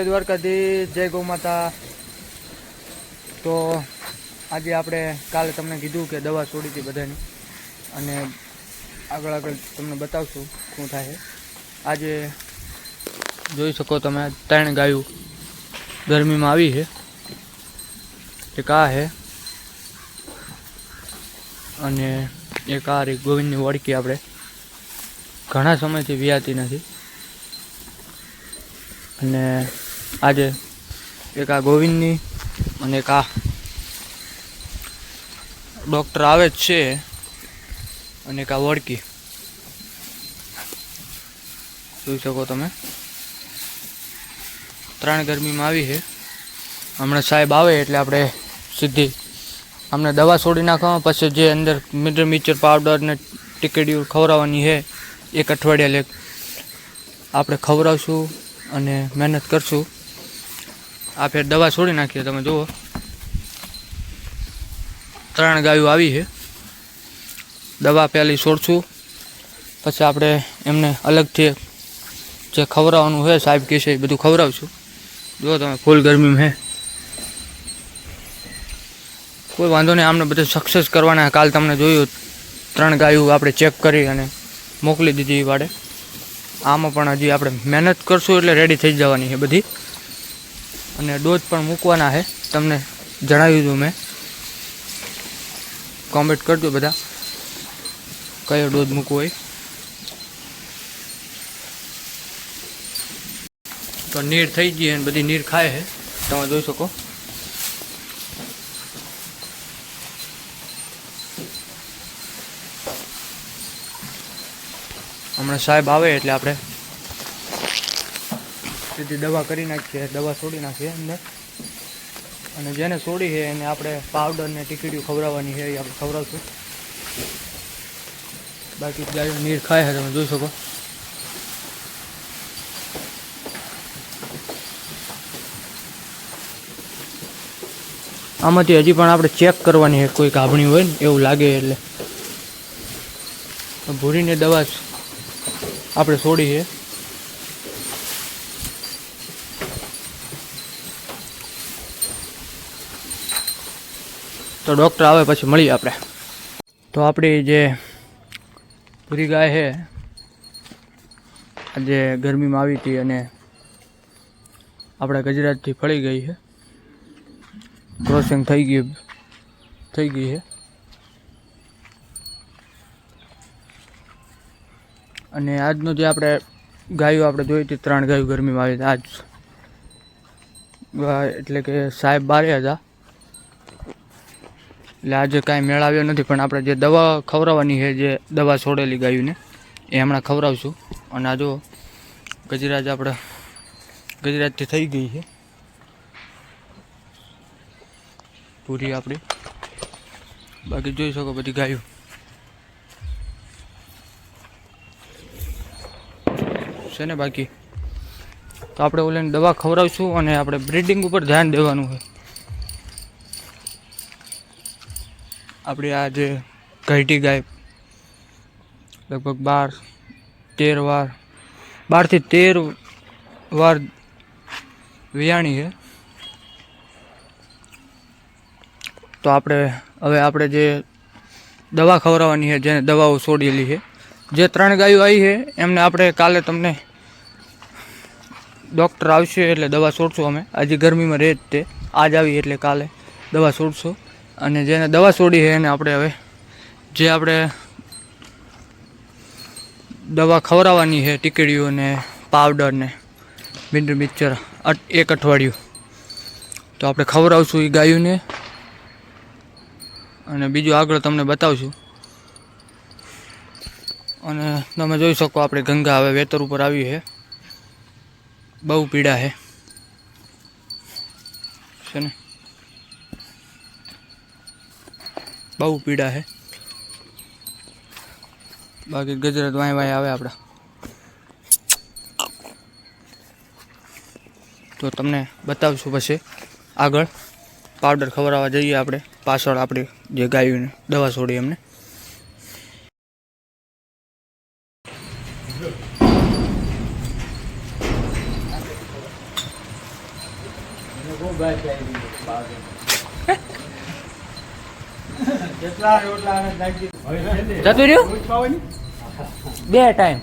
દ્વારકાધી જય ગૌ માતા. તો આજે આપણે કાલે તમને કીધું કે દવા છોડી હતી બધાની. અને આગળ આગળ તમને બતાવશું શું થાય. આજે જોઈ શકો તમે ત્રણ ગાયું ગરમીમાં આવી છે. એક આ છે. અને એક આ રહી ગોવિંદની વળકી આપણે ઘણા સમયથી વ્યાતી નથી. અને આજે એક આ ગોવિંદની અને એક આ ડૉક્ટર આવે જ છે અને એક આ વળકી જોઈ શકો તમે. ત્રણ ગરમીમાં આવી છે. હમણાં સાહેબ આવે એટલે આપણે સીધી અમને દવા છોડી નાખવામાં, પછી જે અંદર મીટર મિક્સર પાવડર ને ટીકડીઓ ખવડાવવાની છે, એક અઠવાડિયા લેક. આપણે ખવડાવશું અને મહેનત કરશું. આ ફેર દવા છોડી નાખીએ, તમે જુઓ. ત્રણ ગાયો આવી છે. દવા પહેલી છોડશું, પછી આપણે એમને અલગથી જે ખવડાવવાનું છે સાહેબ કહેશે એ બધું ખવડાવશું. જુઓ તમે, ફૂલ ગરમીમાં હે. કોઈ વાંધો નહીં, આમને બધે સક્સેસ કરવાના. કાલ તમને જોયું, ત્રણ ગાયું આપણે ચેક કરી અને મોકલી દીધી વાડે આમાં પણ હજી આપણે મહેનત કરશું એટલે રેડી થઈ જવાની છે બધી. અને ડોઝ પણ મૂકવાના છે. તમને જણાવ્યું હતું મેં. કોમેન્ટ કરજો બધા. કયો ડોઝ મૂકવો હોય. તો નીર થઈ ગઈ અને બધી નીર ખાય છે. તમે જોઈ શકો. હમણાં સાહેબ આવે એટલે આપણે સીધી દવા કરી નાખીએ, દવા છોડી નાખીએ અંદર. અને જેને છોડી છે એને આપણે પાવડર ને ટીકડીઓ ખવડાવવાની છે, એ આપણે ખવડાવશું. બાકી ગાયો નીર ખાય છે, તમે જોઈ શકો. આમાંથી હજી પણ આપણે ચેક કરવાની છે કોઈ ગાભણી હોય ને, એવું લાગે એટલે. ભૂરીને દવા આપણે છોડી છે. તો ડૉક્ટર આવે પછી મળીએ આપણે. તો આપણી જે પૂરી ગાય છે, આજે ગરમીમાં આવી હતી અને આપણે ગુજરાતથી ફળી ગઈ છે. ક્રોસિંગ થઈ ગયું, થઈ ગઈ છે. અને આજનો જે આપણે ગાયો આપણે જોઈ હતી, ત્રણ ગાયું ગરમીમાં આવી આજ. એટલે કે સાહેબ બારે હતા. એટલે આજે કાંઈ મેળાવ્યો નથી, પણ આપણે જે દવા ખવડાવવાની છે, જે દવા છોડેલી ગાયુંને, એ હમણાં ખવડાવશું. અને આ જો ગજરાજ આપણે, ગજરાજથી થઈ ગઈ છે. પૂરી આપણી. બાકી જોઈ શકો બધી ગાયો. છે ને બાકી? તો આપણે ઓલાને દવા ખવડાવશું અને આપણે બ્રિડિંગ ઉપર ધ્યાન દેવાનું છે. આપણી આ જે ઘાટી ગાય, લગભગ બાર, તેર વાર બારથી તેર વાર વિયાણી છે. તો આપણે, હવે આપણે જે દવા ખવડાવવાની છે, જેને દવાઓ છોડેલી છે, જે ત્રણ ગાયો આવી છે, એમને આપણે કાલે તમને ડૉક્ટર આવશે એટલે દવા છોડશું અમે. આજે ગરમીમાં રહે જ તે. આજ આવી એટલે કાલે દવા છોડશું. અને જેને દવા છોડી છે એને આપણે હવે જે આપણે દવા ખવડાવવાની છે ટીકડીઓ ને પાવડર મિનરલ મિક્સર એક અઠવાડિયું. તો આપણે ખવડાવશું એ ગાયોને. અને બીજું આગળ તમને બતાવશું. અને તમે જોઈ શકો આપણે ગંગા હવે વેતર ઉપર આવી છે. બહુ પીડા છે ને? બહુ પીડા છે બાકી ગજરાત વાય વાય આવે આપણા તો તમને બતાવશું પછી આગળ. પાવડર ખવડાવવા જઈએ આપણે. પાછળ આપણી જે ગાયોને દવા છોડી એમને. ખૂબ ગાય ચાલી બાગે કેટલા રોટલા અને નાખી હવે છે ને, જતું રહ્યું? બે ટાઈમ.